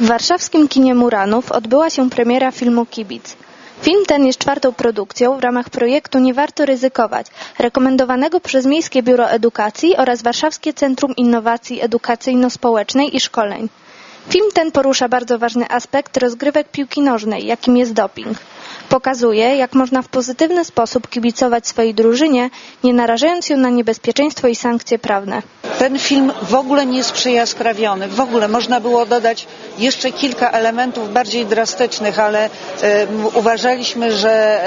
W warszawskim kinie Muranów odbyła się premiera filmu Kibic. Film ten jest czwartą produkcją w ramach projektu Nie warto ryzykować, rekomendowanego przez Miejskie Biuro Edukacji oraz Warszawskie Centrum Innowacji Edukacyjno-Społecznej i Szkoleń. Film ten porusza bardzo ważny aspekt rozgrywek piłki nożnej, jakim jest doping. Pokazuje, jak można w pozytywny sposób kibicować swojej drużynie, nie narażając ją na niebezpieczeństwo i sankcje prawne. Ten film w ogóle nie jest przejaskrawiony. W ogóle można było dodać jeszcze kilka elementów bardziej drastycznych, ale uważaliśmy, że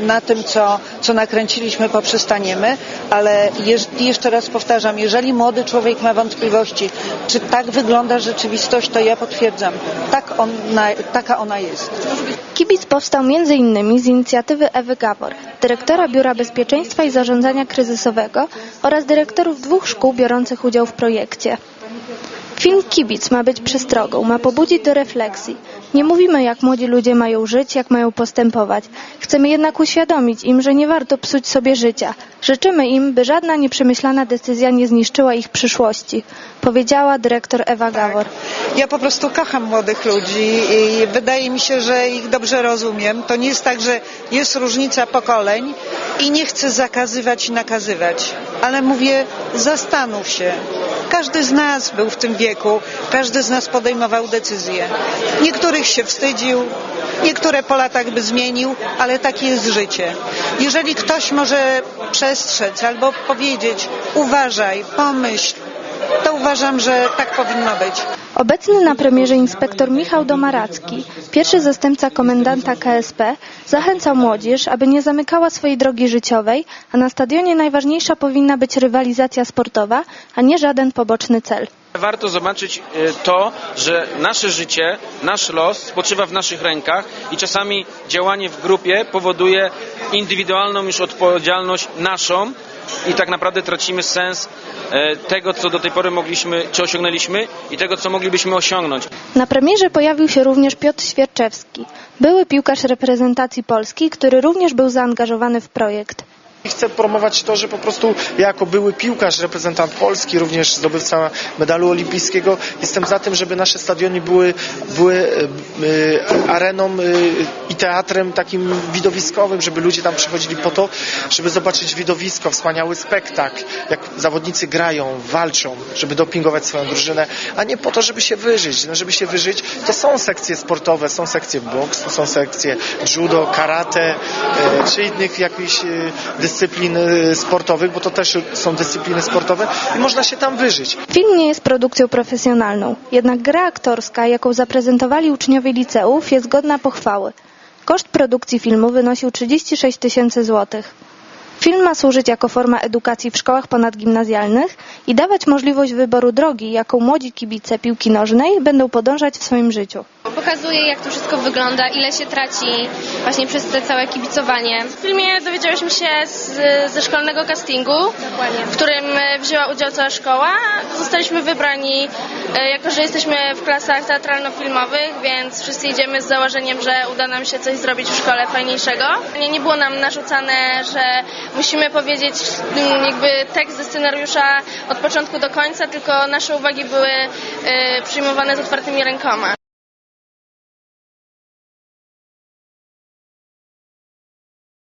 na tym, co, co nakręciliśmy, poprzestaniemy. Ale jeż, jeszcze raz powtarzam, jeżeli młody człowiek ma wątpliwości, czy tak wygląda rzeczywistość, to ja potwierdzam. Tak ona, taka ona jest. Kibic powstał m.in. z inicjatywy Ewy Gawor, dyrektora Biura Bezpieczeństwa i Zarządzania Kryzysowego oraz dyrektorów dwóch szkół biorących udział w projekcie. Film Kibic ma być przestrogą, ma pobudzić do refleksji. Nie mówimy, jak młodzi ludzie mają żyć, jak mają postępować. Chcemy jednak uświadomić im, że nie warto psuć sobie życia. Życzymy im, by żadna nieprzemyślana decyzja nie zniszczyła ich przyszłości, powiedziała dyrektor Ewa Gawor. Ja po prostu kocham młodych ludzi i wydaje mi się, że ich dobrze rozumiem. To nie jest tak, że jest różnica pokoleń i nie chcę zakazywać i nakazywać, ale mówię, zastanów się. Każdy z nas był w tym wieku, każdy z nas podejmował decyzje. Niektórych się wstydził, niektóre po latach by zmienił, ale takie jest życie. Jeżeli ktoś może przestrzec albo powiedzieć, uważaj, pomyśl, to uważam, że tak powinno być. Obecny na premierze inspektor Michał Domaracki, pierwszy zastępca komendanta KSP, zachęcał młodzież, aby nie zamykała swojej drogi życiowej, a na stadionie najważniejsza powinna być rywalizacja sportowa, a nie żaden poboczny cel. Warto zobaczyć e, to, że nasze życie, nasz los spoczywa w naszych rękach i czasami działanie w grupie powoduje indywidualną już odpowiedzialność naszą i tak naprawdę tracimy sens e, tego, co do tej pory mogliśmy, czy osiągnęliśmy i tego, co moglibyśmy osiągnąć. Na premierze pojawił się również Piotr Świerczewski, były piłkarz reprezentacji Polski, który również był zaangażowany w projekt. Chcę promować to, że po prostu ja jako były piłkarz, reprezentant Polski, również zdobywca medalu olimpijskiego, jestem za tym, żeby nasze stadiony były, były e, e, areną e, i teatrem takim widowiskowym, żeby ludzie tam przychodzili po to, żeby zobaczyć widowisko, wspaniały spektakl, jak zawodnicy grają, walczą, żeby dopingować swoją drużynę, a nie po to, żeby się wyżyć. No, żeby się wyżyć, to są sekcje sportowe, są sekcje boksu, są sekcje judo, karate, czy innych jakichś e, dyscyplin e, sportowych, bo to też są dyscypliny sportowe i można się tam wyżyć. Film nie jest produkcją profesjonalną, jednak gra aktorska, jaką zaprezentowali uczniowie liceów, jest godna pochwały. Koszt produkcji filmu wynosił 36 tysięcy złotych. Film ma służyć jako forma edukacji w szkołach ponadgimnazjalnych i dawać możliwość wyboru drogi, jaką młodzi kibice piłki nożnej będą podążać w swoim życiu. Pokazuje, jak to wszystko wygląda, ile się traci właśnie przez te całe kibicowanie. W filmie dowiedziałyśmy się z, ze szkolnego castingu, w którym wzięła udział cała szkoła. Zostaliśmy wybrani, e, jako że jesteśmy w klasach teatralno-filmowych, więc wszyscy idziemy z założeniem, że uda nam się coś zrobić w szkole fajniejszego. Nie, nie było nam narzucane, że musimy powiedzieć mm, jakby tekst ze scenariusza od początku do końca, tylko nasze uwagi były e, przyjmowane z otwartymi rękoma.